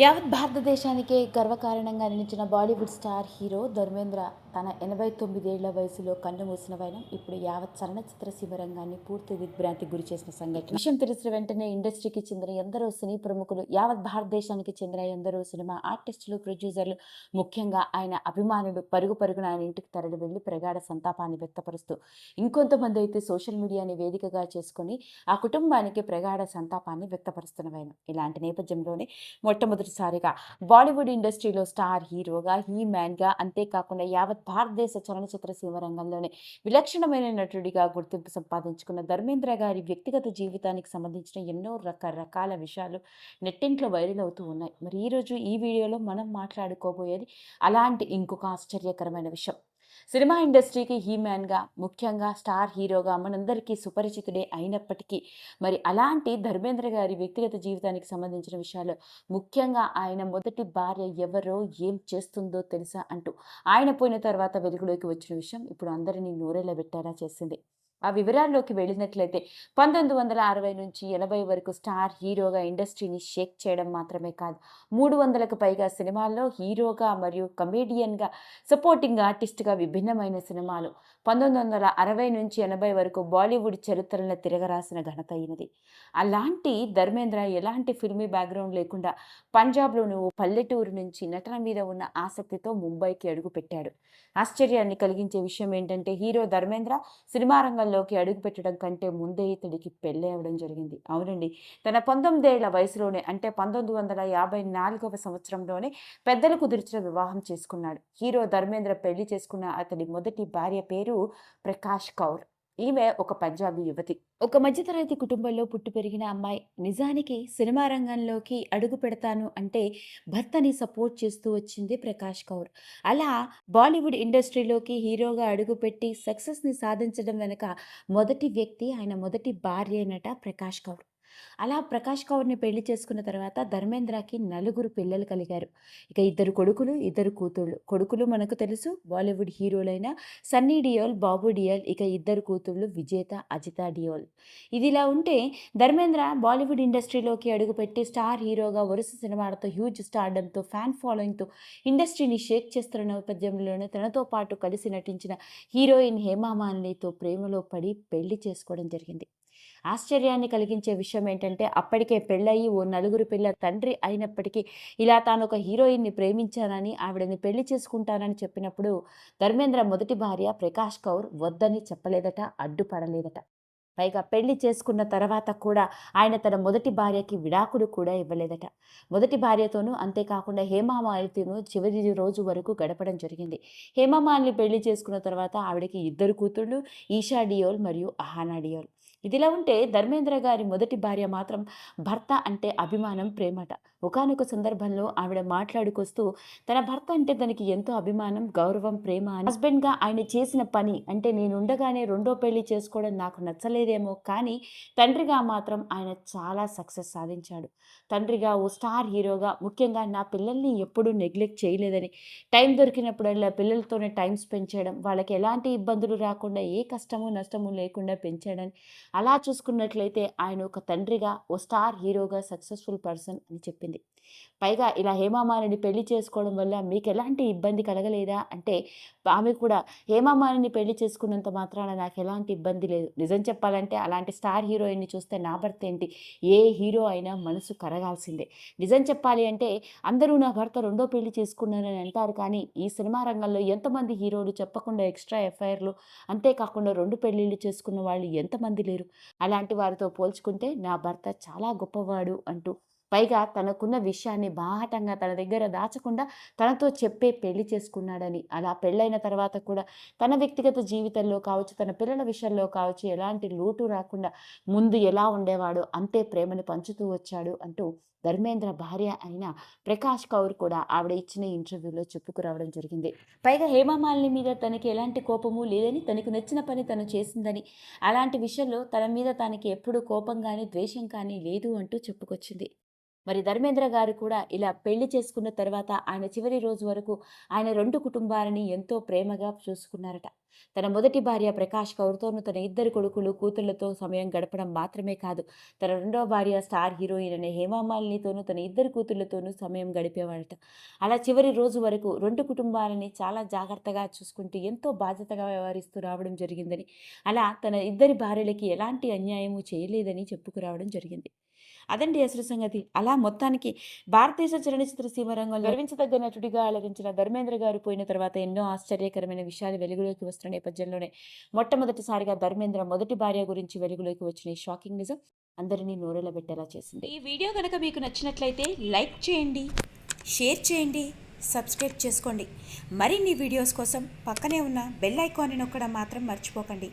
యావత్ భారతదేశానికే గర్వకారణంగా నిలిచిన బాలీవుడ్ స్టార్ హీరో ధర్మేంద్ర తన ఎనభై తొమ్మిదేళ్ళ వయసులో కన్ను మూసిన వైనం ఇప్పుడు యావత్ చలనచిత్ర సీమ రంగాన్ని పూర్తి దిగ్భ్రాంతి గురి చేసిన సంఘటన. విషయం తెలిసిన వెంటనే ఇండస్ట్రీకి చెందిన ఎందరో సినీ ప్రముఖులు యావత్ భారతదేశానికి చెందిన ఎందరో సినిమా ఆర్టిస్టులు ప్రొడ్యూసర్లు ముఖ్యంగా ఆయన అభిమానులు పరుగు పరుగున ఆయన ఇంటికి తరలి వెళ్ళి ప్రగాఢ సంతాపాన్ని వ్యక్తపరుస్తూ ఇంకొంతమంది అయితే సోషల్ మీడియాని వేదికగా చేసుకుని ఆ కుటుంబానికి ప్రగాఢ సంతాపాన్ని వ్యక్తపరుస్తున్న వైనం. ఇలాంటి నేపథ్యంలోనే మొట్టమొదటిసారిగా బాలీవుడ్ ఇండస్ట్రీలో స్టార్ హీరోగా హీ మ్యాన్గా అంతేకాకుండా యావత్ భారతదేశ చలనచిత్ర సీమ రంగంలోనే విలక్షణమైన నటుడిగా గుర్తింపు సంపాదించుకున్న ధర్మేంద్ర గారి వ్యక్తిగత జీవితానికి సంబంధించిన ఎన్నో రకరకాల విషయాలు నెట్టింట్లో వైరల్ అవుతూ ఉన్నాయి. మరి ఈరోజు ఈ వీడియోలో మనం మాట్లాడుకోబోయేది అలాంటి ఇంకొక ఆశ్చర్యకరమైన విషయం. సినిమా ఇండస్ట్రీకి హీమ్యాన్గా ముఖ్యంగా స్టార్ హీరోగా మనందరికీ సుపరిచితుడే అయినప్పటికీ మరి అలాంటి ధర్మేంద్ర గారి వ్యక్తిగత జీవితానికి సంబంధించిన విషయాలు ముఖ్యంగా ఆయన మొదటి భార్య ఎవరో ఏం చేస్తుందో తెలుసా అంటూ ఆయన పోయిన తర్వాత వెలుగులోకి వచ్చిన విషయం ఇప్పుడు అందరినీ నూరేళ్ళ పెట్టేలా చేసింది. ఆ వివరాల్లోకి వెళ్ళినట్లయితే పంతొమ్మిది వందల అరవై నుంచి ఎనభై వరకు స్టార్ హీరోగా ఇండస్ట్రీని షేక్ చేయడం మాత్రమే కాదు మూడు వందలకు పైగా సినిమాల్లో హీరోగా మరియు కమేడియన్గా సపోర్టింగ్ ఆర్టిస్ట్గా విభిన్నమైన సినిమాలు పంతొమ్మిది వందల అరవై నుంచి ఎనభై వరకు బాలీవుడ్ చరిత్రలను తిరగరాసిన ఘనత అయినది అలాంటి ధర్మేంద్ర ఎలాంటి ఫిల్మీ బ్యాక్గ్రౌండ్ లేకుండా పంజాబ్లోని ఓ పల్లెటూరు నుంచి నటన మీద ఉన్న ఆసక్తితో ముంబైకి అడుగుపెట్టాడు. ఆశ్చర్యాన్ని కలిగించే విషయం ఏంటంటే హీరో ధర్మేంద్ర సినిమా రంగంలోకి అడుగుపెట్టడం కంటే ముందే ఇతడికి పెళ్ళి అవ్వడం జరిగింది. అవునండి. తన పంతొమ్మిదేళ్ళ వయసులోనే అంటే పంతొమ్మిది వందల యాభై నాలుగవ సంవత్సరంలోనే పెద్దలు కుదిర్చిన వివాహం చేసుకున్నాడు. హీరో ధర్మేంద్ర పెళ్ళి చేసుకున్న అతడి మొదటి భార్య పేరు ప్రకాష్ కౌర్. ఈమె ఒక పంజాబీ యువతి. ఒక మధ్యతరగతి కుటుంబంలో పుట్టి పెరిగిన అమ్మాయి. నిజానికి సినిమా రంగంలోకి అడుగు పెడతాను అంటే భర్తని సపోర్ట్ చేస్తూ వచ్చింది ప్రకాష్ కౌర్. అలా బాలీవుడ్ ఇండస్ట్రీలోకి హీరోగా అడుగుపెట్టి సక్సెస్ని సాధించడం వెనుక మొదటి వ్యక్తి ఆయన మొదటి భార్య అయినట ప్రకాష్ కౌర్. అలా ప్రకాష్ కౌర్ని పెళ్ళి చేసుకున్న తర్వాత ధర్మేంద్రకి నలుగురు పిల్లలు కలిగారు. ఇక ఇద్దరు కొడుకులు ఇద్దరు కూతుళ్ళు. కొడుకులు మనకు తెలుసు బాలీవుడ్ హీరోలైన సన్నీ డియోల్ బాబు డియోల్ ఇక ఇద్దరు కూతుళ్ళు విజేత అజిత డియోల్. ఇది ఇలా ఉంటే ధర్మేంద్ర బాలీవుడ్ ఇండస్ట్రీలోకి అడుగుపెట్టి స్టార్ హీరోగా వరుస సినిమాలతో హ్యూజ్ స్టార్డంతో ఫ్యాన్ ఫాలోయింగ్తో ఇండస్ట్రీని షేక్ చేస్తున్న నేపథ్యంలోనే తనతో పాటు కలిసి నటించిన హీరోయిన్ హేమా మాలినీతో ప్రేమలో పడి పెళ్ళి చేసుకోవడం జరిగింది. ఆశ్చర్యాన్ని కలిగించే విషయం ఏంటంటే అప్పటికే పెళ్ళయి ఓ నలుగురు పిల్లల తండ్రి అయినప్పటికీ ఇలా తాను ఒక హీరోయిన్ని ప్రేమించానని ఆవిడని పెళ్ళి చేసుకుంటానని చెప్పినప్పుడు ధర్మేంద్ర మొదటి భార్య ప్రకాష్ కౌర్ వద్దని చెప్పలేదట అడ్డుపడలేదట. పైగా పెళ్ళి చేసుకున్న తర్వాత కూడా ఆయన తన మొదటి భార్యకి విడాకులు కూడా ఇవ్వలేదట. మొదటి భార్యతోనూ అంతేకాకుండా హేమామాలితోనూ చివరి రోజు వరకు గడపడం జరిగింది. హేమామాలిని పెళ్ళి చేసుకున్న తర్వాత ఆవిడకి ఇద్దరు కూతుళ్ళు ఈషా డియోల్ మరియు అహానా డియోల్. ఇదిలా ఉంటే ధర్మేంద్ర గారి మొదటి భార్య మాత్రం భర్త అంటే అభిమానం ప్రేమట. ఒకనొక సందర్భంలో ఆవిడ మాట్లాడుకొస్తూ తన భర్త అంటే తనకి ఎంతో అభిమానం గౌరవం ప్రేమ హస్బెండ్గా ఆయన చేసిన పని అంటే నేను ఉండగానే రెండో పెళ్ళి చేసుకోవడం నాకు నచ్చలేదేమో. కానీ తండ్రిగా మాత్రం ఆయన చాలా సక్సెస్ సాధించాడు. తండ్రిగా ఓ స్టార్ హీరోగా ముఖ్యంగా నా పిల్లల్ని ఎప్పుడూ నెగ్లెక్ట్ చేయలేదని. టైం దొరికినప్పుడల్లా పిల్లలతోనే టైం స్పెండ్ చేయడం వాళ్ళకి ఎలాంటి ఇబ్బందులు రాకుండా ఏ కష్టము నష్టము లేకుండా పెంచాడని. అలా చూసుకున్నట్లయితే ఆయన ఒక తండ్రిగా ఓ స్టార్ హీరోగా సక్సెస్ఫుల్ పర్సన్ అని చెప్పింది. పైగా ఇలా హేమామాలిని పెళ్ళి చేసుకోవడం వల్ల మీకు ఎలాంటి ఇబ్బంది కలగలేదా? అంటే ఆమె కూడా హేమామాలిని పెళ్ళి చేసుకున్నంత మాత్రాన నాకు ఎలాంటి ఇబ్బంది లేదు. నిజం చెప్పాలంటే అలాంటి స్టార్ హీరోయిన్ని చూస్తే నా భర్త ఏంటి? ఏ హీరో అయినా మనసు కరగాల్సిందే. నిజం చెప్పాలి అంటే అందరూ నా భర్త రెండో పెళ్ళి చేసుకున్నారని అంటారు కానీ ఈ సినిమా రంగంలో ఎంతమంది హీరోలు చెప్పకుండా ఎక్స్ట్రా ఎఫ్ఐఆర్లు అంతేకాకుండా రెండు పెళ్ళిళ్ళు చేసుకున్న వాళ్ళు ఎంతమంది లేరు? అలాంటి వారితో పోల్చుకుంటే నా భర్త చాలా గొప్పవాడు అంటూ పైగా తనకున్న విషయాన్ని బాహటంగా తన దగ్గర దాచకుండా తనతో చెప్పే పెళ్ళి చేసుకున్నాడని అలా పెళ్ళైన తర్వాత కూడా తన వ్యక్తిగత జీవితంలో కావచ్చు తన పిల్లల విషయంలో కావచ్చు ఎలాంటి లోటు రాకుండా ముందు ఎలా ఉండేవాడో అంతే ప్రేమను పంచుతూ వచ్చాడు అంటూ ధర్మేంద్ర భార్య అయిన ప్రకాష్ కౌర్ కూడా ఆవిడ ఇచ్చిన ఇంటర్వ్యూలో చెప్పుకురావడం జరిగింది. పైగా హేమమాలిని మీద తనకి ఎలాంటి కోపము లేదని తనకు నచ్చిన పని తను చేసిందని అలాంటి విషయంలో తన మీద తనకి ఎప్పుడూ కోపం కానీ ద్వేషం కానీ లేదు అంటూ చెప్పుకొచ్చింది. మరి ధర్మేంద్ర గారు కూడా ఇలా పెళ్ళి చేసుకున్న తర్వాత ఆయన చివరి రోజు వరకు ఆయన రెండు కుటుంబాలని ఎంతో ప్రేమగా చూసుకున్నారట. తన మొదటి భార్య ప్రకాష్ కౌర్తోనూ తన ఇద్దరు కొడుకులు కూతుళ్ళతో సమయం గడపడం మాత్రమే కాదు తన రెండవ భార్య స్టార్ హీరోయిన్ అనే హేమామాలినితోనూ తన ఇద్దరు కూతుళ్ళతోనూ సమయం గడిపేవాడట అలా చివరి రోజు వరకు రెండు కుటుంబాలని చాలా జాగ్రత్తగా చూసుకుంటూ ఎంతో బాధ్యతగా వ్యవహరిస్తూ రావడం జరిగిందని అలా తన ఇద్దరి భార్యలకి ఎలాంటి అన్యాయము చేయలేదని చెప్పుకురావడం జరిగింది. అదండి అసలు సంగతి. అలా మొత్తానికి భారతదేశ చలనచిత్ర సీమ రంగంలో గర్వించదగ్గ నటుడిగా అలరించిన ధర్మేంద్ర గారు పోయిన తర్వాత ఎన్నో ఆశ్చర్యకరమైన విషయాలు వెలుగులోకి వస్తున్న నేపథ్యంలోనే మొట్టమొదటిసారిగా ధర్మేంద్ర మొదటి భార్య గురించి వెలుగులోకి వచ్చిన ఈ షాకింగ్ నిజం అందరినీ నోరెళ్ళబెట్టేలా చేసింది. ఈ వీడియో కనుక మీకు నచ్చినట్లయితే లైక్ చేయండి షేర్ చేయండి సబ్స్క్రైబ్ చేసుకోండి. మరిన్ని వీడియోస్ కోసం పక్కనే ఉన్న బెల్ ఐకాన్ని నొక్కడం మాత్రం మర్చిపోకండి.